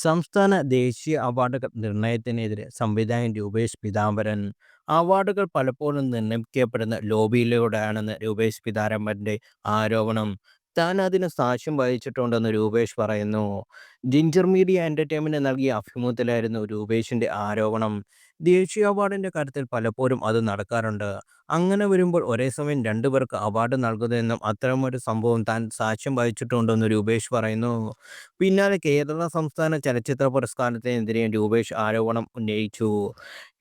സംസ്ഥാന, ദേശീയ അവാർഡുകൾ നിർണയത്തിനെതിരെ സംവിധായകൻ രൂപേഷ് പിതാംബരൻ അവാർഡുകൾ പലപ്പോഴും നിർണയിക്കപ്പെടുന്ന ലോബിയിലൂടെയാണെന്ന് രൂപേഷ് പീതാംബരന്റെ ആരോപണം. താൻ അതിന് സാക്ഷ്യം വഹിച്ചിട്ടുണ്ടെന്ന് രൂപേഷ് പറയുന്നു. ജിഞ്ചർ മീഡിയ എന്റർടൈൻമെന്റ് നൽകിയ അഭിമുഖത്തിലായിരുന്നു രൂപേഷിന്റെ ആരോപണം. ദേശീയ അവാർഡിന്റെ കാര്യത്തിൽ പലപ്പോഴും അത് നടക്കാറുണ്ട്. അങ്ങനെ വരുമ്പോൾ ഒരേ ഒരേസമയം രണ്ടുപേർക്ക് അവാർഡ് നൽകുന്നതെന്നും അത്തരമൊരു സംഭവം താൻ സാക്ഷ്യം വഹിച്ചിട്ടുണ്ടെന്ന് രൂപേഷ് പറയുന്നു. പിന്നാലെ കേരള സംസ്ഥാന ചലച്ചിത്ര പുരസ്കാരത്തിനെതിരെയും രൂപേഷ് ആരോപണം ഉന്നയിച്ചു.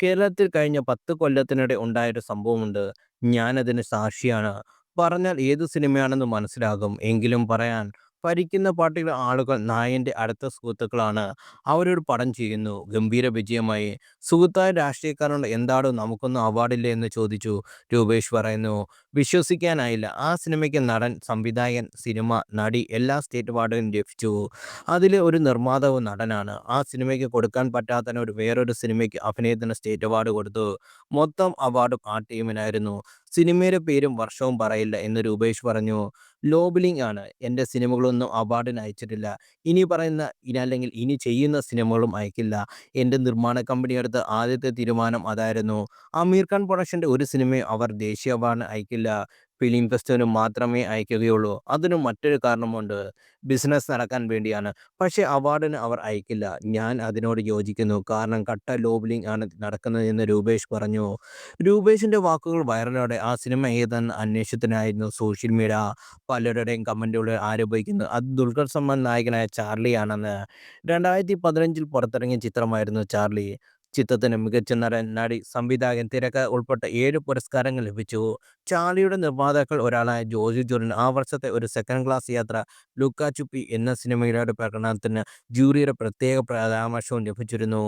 കേരളത്തിൽ കഴിഞ്ഞ പത്ത് കൊല്ലത്തിനിടെ ഉണ്ടായൊരു സംഭവമുണ്ട്. ഞാനതിന് സാക്ഷിയാണ്. പറഞ്ഞാൽ ഏത് സിനിമയാണെന്ന് മനസ്സിലാകും. എങ്കിലും പറയാൻ ഭരിക്കുന്ന പാർട്ടിയിലെ ആളുകൾ നായന്റെ അടുത്ത സുഹൃത്തുക്കളാണ്. അവരൊരു പടം ചെയ്യുന്നു. ഗംഭീര വിജയമായി. സുഹൃത്തായ രാഷ്ട്രീയക്കാരനോട് എന്താടോ നമുക്കൊന്നും അവാർഡില്ല എന്ന് ചോദിച്ചു. രൂപേഷ് പറയുന്നു. വിശ്വസിക്കാനായില്ല. ആ സിനിമയ്ക്ക് നടൻ, സംവിധായകൻ, സിനിമ, നടി എല്ലാ സ്റ്റേറ്റ് അവാർഡുകളും ലഭിച്ചു. അതിൽ ഒരു നിർമ്മാതാവ് നടനാണ്. ആ സിനിമയ്ക്ക് കൊടുക്കാൻ പറ്റാത്തതിന് വേറൊരു സിനിമയ്ക്ക് അഭിനയത്തിന് സ്റ്റേറ്റ് അവാർഡ് കൊടുത്തു. മൊത്തം അവാർഡും ആ ടീമിനായിരുന്നു. സിനിമയുടെ പേരും വർഷവും പറയില്ല എന്ന് രൂപേഷ് പറഞ്ഞു. ലോബിലിംഗ് ആണ്. എന്റെ സിനിമകളൊന്നും അവാർഡിന് അയച്ചിട്ടില്ല. ഇനി പറയുന്ന ഇനി അല്ലെങ്കിൽ ഇനി ചെയ്യുന്ന സിനിമകളും അയക്കില്ല. എന്റെ നിർമ്മാണ കമ്പനി എടുത്ത ആദ്യത്തെ തീരുമാനം അതായിരുന്നു. അമീർ ഖാൻ പ്രൊഡക്ഷന്റെ ഒരു സിനിമയും അവർ ദേശീയ അവാർഡിന് അയക്കില്ല. ഫിലിം ഫെസ്റ്റിവലിന് മാത്രമേ അയക്കുകയുള്ളൂ. അതിനും മറ്റൊരു കാരണമുണ്ട്. ബിസിനസ് നടക്കാൻ വേണ്ടിയാണ്. പക്ഷേ അവാർഡിന് അവർ അയക്കില്ല. ഞാൻ അതിനോട് യോജിക്കുന്നു. കാരണം കട്ട ലോബലിംഗ് ആണ് നടക്കുന്നതെന്ന് രൂപേഷ് പറഞ്ഞു. രൂപേഷിന്റെ വാക്കുകൾ വൈറലോടെ ആ സിനിമ ഏതെന്ന് അന്വേഷണത്തിനായിരുന്നു സോഷ്യൽ മീഡിയ പലരുടെയും കമന്റുകൾ ആരോപിക്കുന്നത് അത് ദുൽഖർ സമ്മാൻ നായകനായ ചാർലിയാണെന്ന്. രണ്ടായിരത്തി പതിനഞ്ചിൽ പുറത്തിറങ്ങിയ ചിത്രമായിരുന്നു ചാർലി. ചിത്രത്തിന് മികച്ച നടൻ, നടി, സംവിധായകൻ, തിരക്കഥ ഉൾപ്പെട്ട ഏഴ് പുരസ്കാരങ്ങൾ ലഭിച്ചു. ചാർലിയുടെ നിർമ്മാതാക്കൾ ഒരാളായ ജോജി ജോർജിന് ആ വർഷത്തെ ഒരു സെക്കൻഡ് ക്ലാസ് യാത്ര, ലുക്ക ചുപ്പി എന്ന സിനിമയുടെ പ്രകടനത്തിന് ജൂറിയുടെ പ്രത്യേക പരാമർശവും ലഭിച്ചിരുന്നു.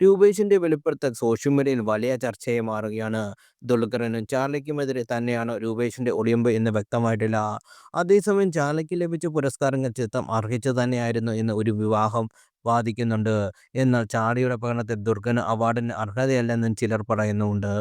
രൂപേഷിന്റെ വെളിപ്പെടുത്തൽ സോഷ്യൽ മീഡിയയിൽ വലിയ ചർച്ചയായി മാറുകയാണ്. ദുൽഖറിനും ചാർലിക്കുമെതിരെ തന്നെയാണ് രൂപേഷിന്റെ ഒളിയമ്പ് എന്ന് വ്യക്തമായിട്ടില്ല. അതേസമയം ചാർലിക്ക് ലഭിച്ച പുരസ്കാരങ്ങൾ ചിത്രം അർഹിച്ചു തന്നെയായിരുന്നു എന്ന് ഒരു വിഭാഗം വാദിക്കുന്നുണ്ട്. എന്നാൽ ചാടിയുടെ പഠനത്തിൽ ദുർഗന് അവാർഡിന് അർഹതയല്ലെന്നും ചിലർ പറയുന്നുമുണ്ട്.